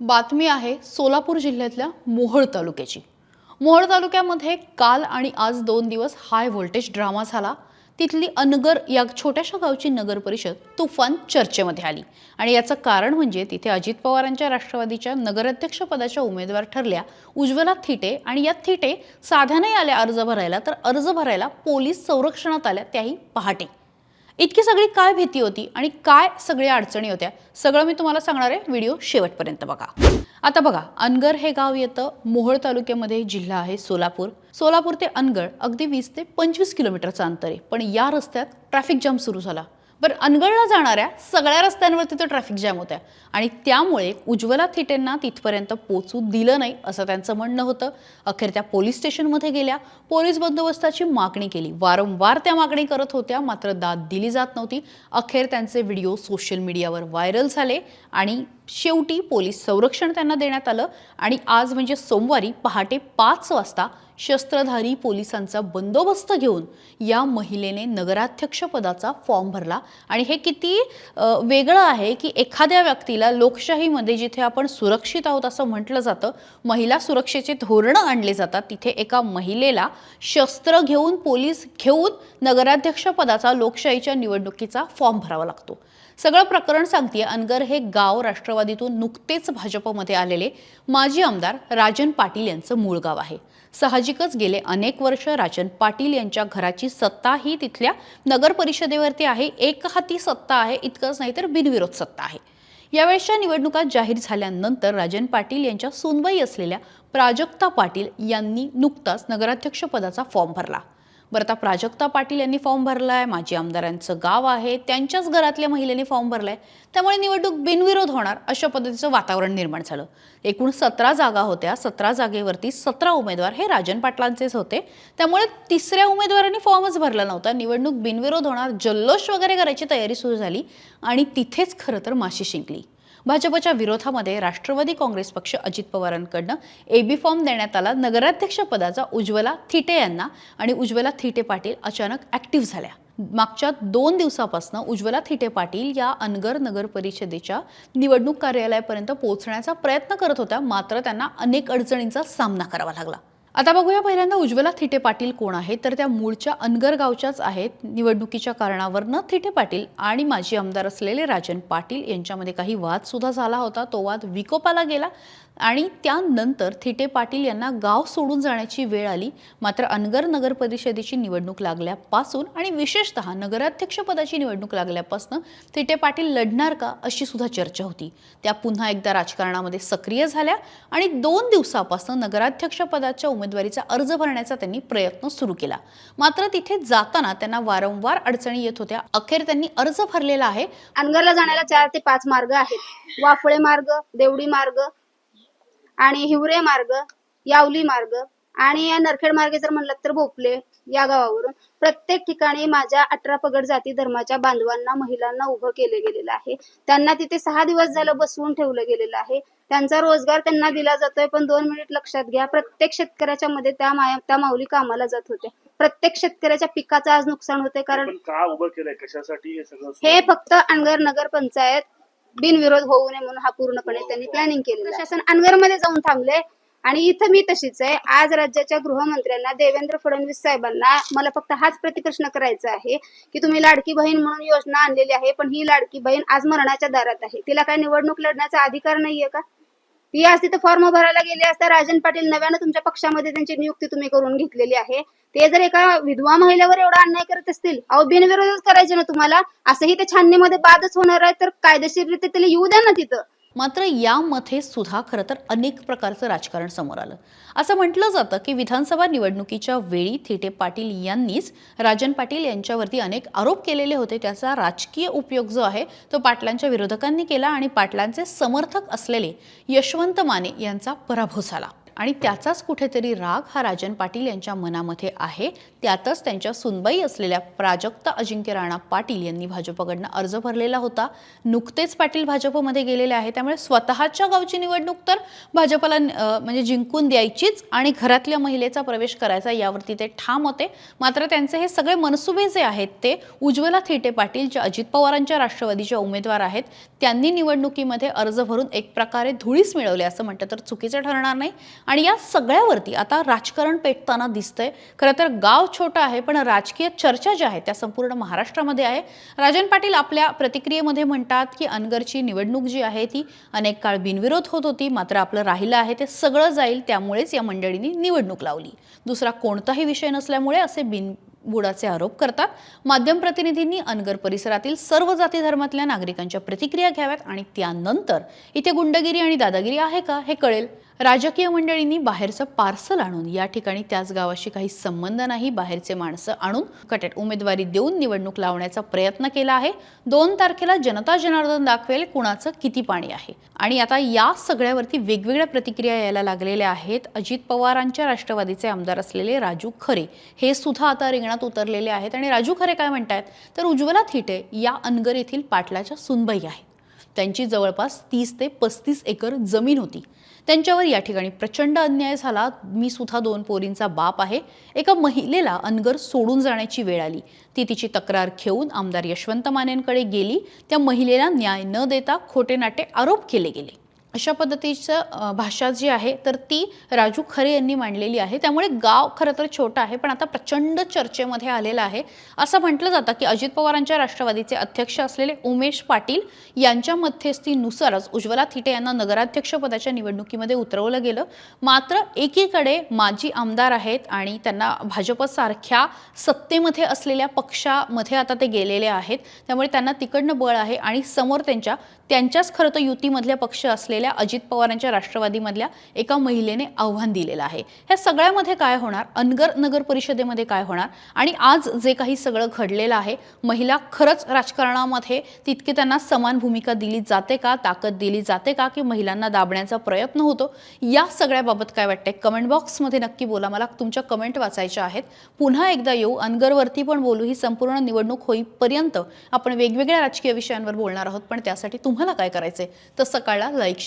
बातमी आहे सोलापूर जिल्ह्यातल्या मोहोळ तालुक्याची. मोहोळ तालुक्यामध्ये काल आणि आज दोन दिवस हाय व्होल्टेज ड्रामा झाला. तिथली अनगर या छोट्याशा गावची नगर परिषद तुफान चर्चेमध्ये आली. आणि याचं कारण म्हणजे तिथे अजित पवारांच्या राष्ट्रवादीच्या नगराध्यक्षपदाच्या उमेदवार ठरल्या उज्ज्वला थिटे आणि या थिटे साध्याने आल्या अर्ज भरायला तर अर्ज भरायला पोलीस संरक्षणात आल्या त्याही पहाटे. इतकी सगळी काय भीती होती आणि काय सगळ्या अडचणी होत्या सगळं मी तुम्हाला सांगणार आहे व्हिडिओ शेवटपर्यंत बघा. आता बघा अनगर हे गाव येतं मोहोळ तालुक्यामध्ये जिल्हा आहे सोलापूर. सोलापूर ते अनगड अगदी वीस ते पंचवीस किलोमीटरचं अंतर आहे. पण या रस्त्यात ट्रॅफिक जाम सुरू झाला. बरं अनगळला जाणाऱ्या सगळ्या रस्त्यांवर तिथं ट्रॅफिक जॅम होत्या. आणि त्यामुळे उज्ज्वला थिटेंना तिथपर्यंत पोचू दिलं नाही असं त्यांचं म्हणणं होतं. अखेर त्या पोलीस स्टेशनमध्ये गेल्या. पोलीस बंदोबस्ताची मागणी केली. वारंवार त्या मागणी करत होत्या. मात्र दाद दिली जात नव्हती. अखेर त्यांचे व्हिडिओ सोशल मीडियावर व्हायरल झाले आणि शेवटी पोलीस संरक्षण त्यांना देण्यात आलं आणि आज म्हणजे सोमवारी पहाटे पाच वाजता शस्त्रधारी पोलिसांचा बंदोबस्त घेऊन या महिलेने नगराध्यक्षपदाचा फॉर्म भरला. आणि हे किती वेगळं आहे की एखाद्या व्यक्तीला लोकशाहीमध्ये जिथे आपण सुरक्षित आहोत असं म्हटलं जातं महिला सुरक्षेचे धोरणं आणले जातात तिथे एका महिलेला शस्त्र घेऊन पोलीस घेऊन नगराध्यक्षपदाचा लोकशाहीच्या निवडणुकीचा फॉर्म भरावा लागतो. सगळं प्रकरण सांगते अनगर हे गाव राष्ट्रवादीतून नुकतेच भाजपमध्ये आलेले माजी आमदार राजन पाटील यांचं मूळ गाव आहे. साहजिकच गेले अनेक वर्ष राजन पाटील यांच्या घराची सत्ता ही तिथल्या नगर परिषदेवरती आहे. एक हाती सत्ता आहे इतकंच नाही तर बिनविरोध सत्ता आहे. यावेळेसच्या निवडणुका जाहीर झाल्यानंतर राजन पाटील यांच्या सुनबाई असलेल्या प्राजक्ता पाटील यांनी नुकताच नगराध्यक्षपदाचा फॉर्म भरला. बरं आता प्राजक्ता पाटील यांनी फॉर्म भरलाय माजी आमदारांचं गाव आहे त्यांच्याच घरातल्या महिलेने फॉर्म भरलाय त्यामुळे निवडणूक बिनविरोध होणार अशा पद्धतीचं वातावरण निर्माण झालं. एकूण सतरा जागा होत्या सतरा जागेवरती सतरा उमेदवार हे राजन पाटलांचेच होते. त्यामुळे तिसऱ्या उमेदवारांनी फॉर्मच भरला नव्हता निवडणूक बिनविरोध होणार जल्लोष वगैरे करायची तयारी सुरू झाली आणि तिथेच खरं तर माशी शिंकली. भाजपच्या विरोधामध्ये राष्ट्रवादी काँग्रेस पक्ष अजित पवारांकडनं एबी फॉर्म देण्यात आला. नगराध्यक्षपदाचा उज्ज्वला थिटे यांना आणि उज्ज्वला थिटे पाटील अचानक ॲक्टिव्ह झाल्या. मागच्या दोन दिवसापासून उज्ज्वला थिटे पाटील या अनगर नगर परिषदेच्या निवडणूक कार्यालयापर्यंत पोहोचण्याचा प्रयत्न करत होत्या. मात्र त्यांना अनेक अडचणींचा सामना करावा लागला. आता बघूया पहिल्यांदा उज्ज्वला थिटे पाटील कोण आहेत तर त्या मूळच्या अनगर गावच्याच आहेत. निवडणुकीच्या कारणावरनं थिटे पाटील आणि माजी आमदार असलेले राजन पाटील यांच्यामध्ये काही वाद सुद्धा झाला होता. तो वाद विकोपाला गेला. आणि त्यानंतर थिटे पाटील यांना गाव सोडून जाण्याची वेळ आली. मात्र अनगर नगर परिषदेची निवडणूक लागल्यापासून आणि विशेषतः नगराध्यक्षपदाची निवडणूक लागल्यापासून थिटे पाटील लढणार का अशी सुद्धा चर्चा होती. त्या पुन्हा एकदा राजकारणामध्ये सक्रिय झाल्या आणि दोन दिवसापासून नगराध्यक्षपदाच्या उमेदवारीचा अर्ज भरण्याचा त्यांनी प्रयत्न सुरू केला. मात्र तिथे जाताना त्यांना वारंवार अडचणी येत होत्या. अखेर त्यांनी अर्ज भरलेला आहे. अनगरला जाण्याला चार ते पाच मार्ग आहेत. वाफळे मार्ग देवडी मार्ग आणि हिवरे मार्ग यावली मार्ग आणि नरखेड मार्ग जर म्हणलं तर भोपले या गावावरून प्रत्येक ठिकाणी माझ्या अठरा पगड जाती धर्माच्या बांधवांना महिलांना उभं केलं गेलेलं आहे. त्यांना तिथे सहा दिवस झालं बसवून ठेवलं गेलेलं आहे. त्यांचा रोजगार त्यांना दिला जातोय पण दोन मिनिट लक्षात घ्या प्रत्येक शेतकऱ्याच्या मध्ये त्या माया त्या माऊली कामाला जात होते प्रत्येक शेतकऱ्याच्या पिकाचं आज नुकसान होते कारण का उभं केलंय? कशासाठी हे? फक्त अनगर नगर पंचायत बिनविरोध होऊ नये म्हणून हा पूर्णपणे त्यांनी प्लॅनिंग केलेलं शासनमध्ये जाऊन थांबले आणि इथं मी तशीच आहे. आज राज्याच्या गृहमंत्र्यांना देवेंद्र फडणवीस साहेबांना मला फक्त हाच प्रतिप्रश्न करायचा आहे की तुम्ही लाडकी बहीण म्हणून योजना आणलेली आहे पण ही लाडकी बहीण आज मरणाच्या दारात आहे. तिला काय निवडणूक लढण्याचा अधिकार नाहीये का? ती आज तर फॉर्म भरायला गेली असता राजन पाटील नव्यानं तुमच्या पक्षामध्ये त्यांची नियुक्ती तुम्ही करून घेतलेली आहे. ते जर एका विधवा महिलेवर एवढा अन्याय करत असतील अहो बिनविरोधच करायचे ना तुम्हाला? असंही ते छाननीमध्ये बादच होणार आहे तर कायदेशीररित्या त्याला येऊ द्या ना तिथं. मात्र यामध्ये सुद्धा खरं तर अनेक प्रकारचं राजकारण समोर आलं. असं म्हटलं जातं की विधानसभा निवडणुकीच्या वेळी थिटे पाटील यांनीच राजन पाटील यांच्यावरती अनेक आरोप केलेले होते. त्याचा राजकीय उपयोग जो आहे तो पाटलांच्या विरोधकांनी केला आणि पाटलांचे समर्थक असलेले यशवंत माने यांचा पराभव झाला. आणि त्याचाच कुठेतरी राग हा राजन पाटील यांच्या मनामध्ये आहे. त्यातच त्यांच्या सुनबाई असलेल्या प्राजक्त अजिंक्य राणा पाटील यांनी भाजपकडनं अर्ज भरलेला होता. नुकतेच पाटील भाजपमध्ये गेलेले आहे त्यामुळे स्वतःच्या गावची निवडणूक तर भाजपला म्हणजे जिंकून द्यायचीच आणि घरातल्या महिलेचा प्रवेश करायचा यावरती ते ठाम होते. मात्र त्यांचे हे सगळे मनसुबे जे आहेत ते उज्ज्वला थिटे पाटील जे अजित पवारांच्या राष्ट्रवादीच्या उमेदवार आहेत त्यांनी निवडणुकीमध्ये अर्ज भरून एक प्रकारे धुळीस मिळवले असं म्हटलं तर चुकीचं ठरणार नाही. आणि या सगळ्यावरती आता राजकारण पेटताना दिसतंय. खरं तर गाव छोटं आहे पण राजकीय चर्चा ज्या आहेत त्या संपूर्ण महाराष्ट्रामध्ये आहे. राजन पाटील आपल्या प्रतिक्रियेमध्ये म्हणतात की अनगरची निवडणूक जी आहे ती अनेक काळ बिनविरोध होत होती मात्र आपलं राहिलं आहे ते सगळं जाईल त्यामुळेच या मंडळींनी निवडणूक लावली. दुसरा कोणताही विषय नसल्यामुळे असे बिन बुडाचे आरोप करतात. माध्यम प्रतिनिधींनी अनगर परिसरातील सर्व जाती धर्मातल्या नागरिकांच्या प्रतिक्रिया घ्याव्यात आणि त्यानंतर इथे गुंडगिरी आणि दादागिरी आहे का हे कळेल. राजकीय मंडळींनी बाहेरचं पार्सल आणून या ठिकाणी त्याच गावाशी काही संबंध नाही बाहेरचे माणसं आणून कटेट उमेदवारी देऊन निवडणूक लावण्याचा प्रयत्न केला आहे. दोन तारखेला जनता जनार्दन दाखवेल कुणाचं किती पाणी आहे. आणि आता या सगळ्यावरती वेगवेगळ्या प्रतिक्रिया यायला लागलेल्या आहेत. अजित पवारांच्या राष्ट्रवादीचे आमदार असलेले राजू खरे हे सुद्धा आता रिंगणात उतरलेले आहेत. आणि राजू खरे काय म्हणतायत? तर उज्ज्वला थिटे या अनगर येथील पाटलाच्या सुनबाई आहेत. त्यांची जवळपास तीस ते पस्तीस एकर जमीन होती. त्यांच्यावर या ठिकाणी प्रचंड अन्याय झाला. मी सुद्धा दोन पोरींचा बाप आहे. एका महिलेला अनगर सोडून जाण्याची वेळ आली. ती तिची तक्रार घेऊन आमदार यशवंत मानेंकडे गेली. त्या महिलेला न्याय न देता खोटे नाटे आरोप केले गेले. अशा पद्धतीचं भाषा जी आहे तर ती राजू खरे यांनी मांडलेली आहे. त्यामुळे गाव खरं तर छोटं आहे पण आता प्रचंड चर्चेमध्ये आलेलं आहे. असं म्हटलं जातं की अजित पवारांच्या राष्ट्रवादीचे अध्यक्ष असलेले उमेश पाटील यांच्या मध्यस्थीनुसारच उज्ज्वला थिटे यांना नगराध्यक्षपदाच्या निवडणुकीमध्ये उतरवलं गेलं. मात्र एकीकडे माजी आमदार आहेत आणि त्यांना भाजपसारख्या सत्तेमध्ये असलेल्या पक्षामध्ये आता ते गेलेले आहेत. त्यामुळे त्यांना तिकडनं बळ आहे आणि समोर त्यांच्या त्यांच्याच खरं तर युतीमधल्या पक्ष असलेल्या अजित पवारांच्या राष्ट्रवादीमधल्या एका महिलेने आव्हान दिलेलं आहे. ह्या सगळ्यामध्ये काय होणार? अनगर नगर परिषदेमध्ये काय होणार? आणि आज जे काही सगळं घडलेलं आहे महिला खरंच राजकारणामध्ये तितकी त्यांना समान भूमिका दिली जाते का ताकद दिली जाते का की महिलांना दाबण्याचा प्रयत्न होतो? या सगळ्याबाबत काय वाटतंय? कमेंट बॉक्समध्ये नक्की बोला. मला तुमच्या कमेंट वाचायच्या आहेत. पुन्हा एकदा येऊ. अनगरवरती पण बोलू. ही संपूर्ण निवडणूक होईपर्यंत आपण वेगवेगळ्या राजकीय विषयांवर बोलणार आहोत. पण त्यासाठी तुम्हाला काय करायचंय? तर सकाळला लाईक